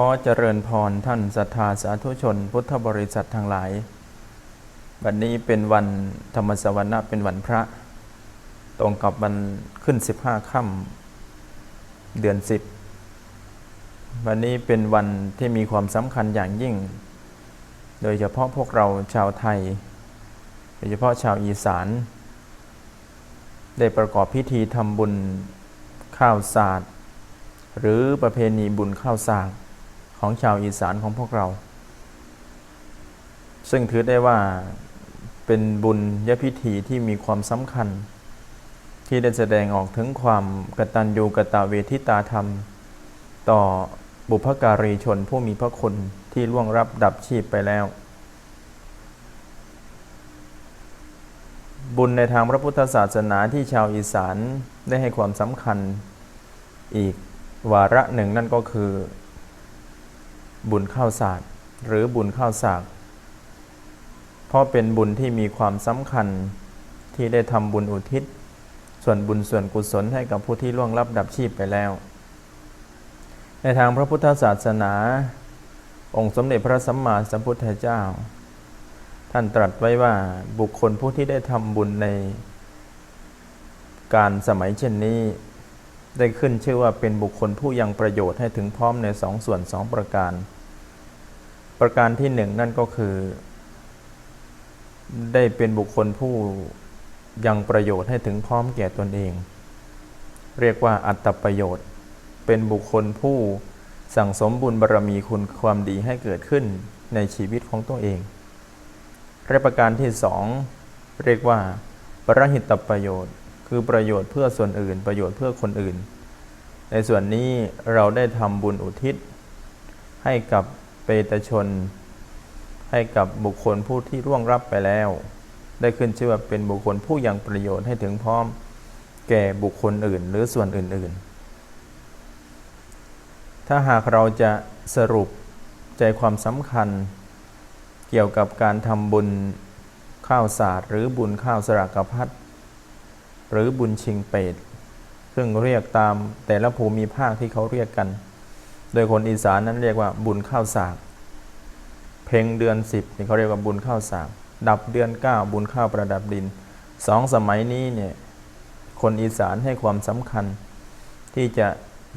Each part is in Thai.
ขอเจริญพรท่านศรัทธาสาธุชน พุทธบริษัททั้งหลาย วันนี้เป็นวันธรรมสวรรค์เป็นวันพระ ตรงกับวันขึ้น 15ค่ำเดือน 10 วันนี้เป็นวันที่มีความสำคัญอย่างยิ่ง โดยเฉพาะพวกเราชาวไทย โดยเฉพาะชาวอีสาน ได้ประกอบพิธีทำบุญข้าวสาดหรือประเพณีบุญข้าวสาก ของชาวอีสานของพวกเรา ซึ่งถือได้ว่าเป็นบุญยพิธีที่มีความสำคัญ ที่ได้แสดงออกถึงความกตัญญูกตเวทิตาธรรม ต่อบุพการีชนผู้มีพระคุณที่ล่วงรับดับชีพไปแล้ว บุญในทางพระพุทธศาสนาที่ชาวอีสานได้ให้ความสำคัญอีกวาระหนึ่งนั่นก็คือ บุญข้าวสากหรือบุญข้าวสากเพราะเป็นบุญที่มีความสำคัญที่ได้ทำบุญอุทิศ ส่วนบุญส่วนกุศลให้กับผู้ที่ล่วงลับดับชีพไปแล้ว ในทางพระพุทธศาสนา องค์สมเด็จพระสัมมาสัมพุทธเจ้า ท่านตรัสไว้ว่าบุคคลผู้ที่ได้ทำบุญในการสมัยเช่นนี้ ได้ขึ้นชื่อว่าเป็นบุคคลผู้ยังประโยชน์ให้ถึงพร้อมในสองส่วนสองประการ ประการที่หนึ่งนั่นก็คือ ได้เป็นบุคคลผู้ยังประโยชน์ให้ถึงพร้อมแก่ตนเอง เรียกว่าอัตประโยชน์ เป็นบุคคลผู้สั่งสมบุญบารรมีคุณความดีให้เกิดขึ้นในชีวิตของตัวเองและประการที่สองเรียกว่า ปรหิตประโยชน์ คือประโยชน์เพื่อส่วนอื่น ประโยชน์เพื่อคนอื่น ในส่วนนี้เราได้ทำบุญอุทิศ ให้กับ เปตชน ให้กับบุคคลผู้ที่ร่วงรับไปแล้ว ได้ขึ้นชื่อว่าเป็นบุคคลผู้ยังประโยชน์ให้ถึงพร้อมแก่บุคคลอื่น หรือส่วนอื่น ๆ ถ้าหากเราจะสรุปใจความสำคัญ เกี่ยวกับการทำบุญข้าวสาดหรือบุญข้าวสรากพัดหรือบุญชิงเปตซึ่งเรียกตามแต่ละภูมิภาคที่เขาเรียกกัน โดยคนอีสานนั้นเรียกว่าบุญข้าวสากเพ่งเดือนสิบนี่เขาเรียกว่าบุญข้าวสากดับเดือนเก้าบุญข้าวประดับดินสองสมัยนี้เนี่ยคนอีสานให้ความสำคัญ ที่จะ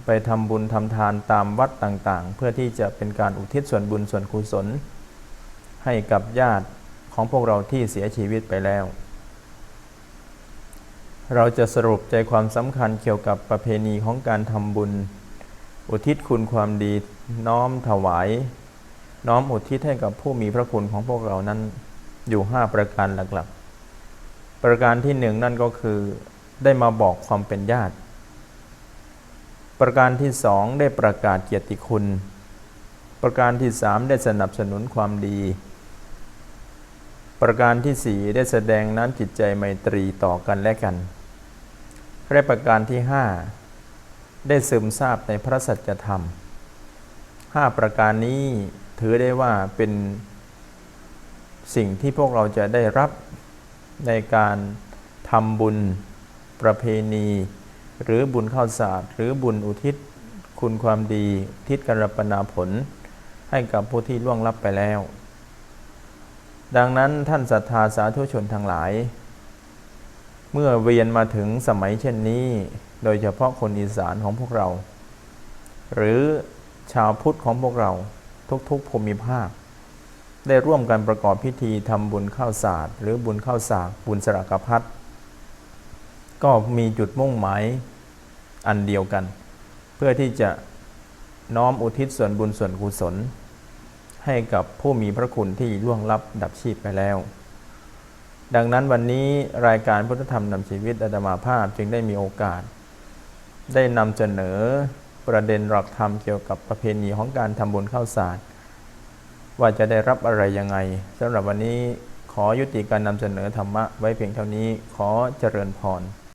ไปทำบุญทำทานตามวัดต่างๆ เพื่อที่จะเป็นการอุทิศส่วนบุญส่วนกุศล ให้กับญาติของพวกเราที่เสียชีวิตไปแล้ว เราจะสรุปใจความสำคัญเกี่ยวกับประเพณีของการทำบุญ อุทิศคุณความดีน้อมถวาย น้อมอุทิศให้กับผู้มีพระคุณของพวกเรานั้นอยู่ห้าประการหลักๆ ประการที่หนึ่งนั่นก็คือได้มาบอกความเป็นญาติ ประการที่สองได้ประกาศเกียรติคุณ ประการที่สามได้สนับสนุนความดี ประการที่สี่ได้แสดงน้ำจิตใจไมตรีต่อกันและกันและประการที่5 ได้ซึมซาบในพระสัจธรรม 5 ประการนี้ถือได้ว่าเป็นสิ่งที่พวกเราจะได้รับในการทำบุญประเพณี หรือบุญข้าวสารหรือบุญอุทิศ คุณความดีทิศกรปนาผล ให้กับผู้ที่ล่วงลับไปแล้ว ดังนั้นท่านศรัทธาสาธุชนทั้งหลาย เมื่อเวียนมาถึงสมัยเช่นนี้ โดยเฉพาะคนอีสานของพวกเรา หรือชาวพุทธของพวกเราทุกๆภูมิภาค ได้ร่วมกันประกอบพิธีทำบุญข้าวสาดหรือบุญข้าวสากบุญสรากพัดก็มีจุดมุ่งหมายอันเดียวกัน เพื่อที่จะน้อมอุทิศส่วนบุญส่วนกุศล ให้กับผู้มีพระคุณที่ล่วงลับดับชีพไปแล้ว ดังนั้นวันนี้รายการพุทธธรรมนำชีวิตอาตมาภาพจึงได้มีโอกาส ได้นำเสนอประเด็นหลักธรรมเกี่ยวกับประเพณีของการทำบุญข้าวสารว่าจะได้รับอะไรยังไงสำหรับวันนี้ขอยุติการนำเสนอธรรมะไว้เพียงเท่านี้ขอเจริญพร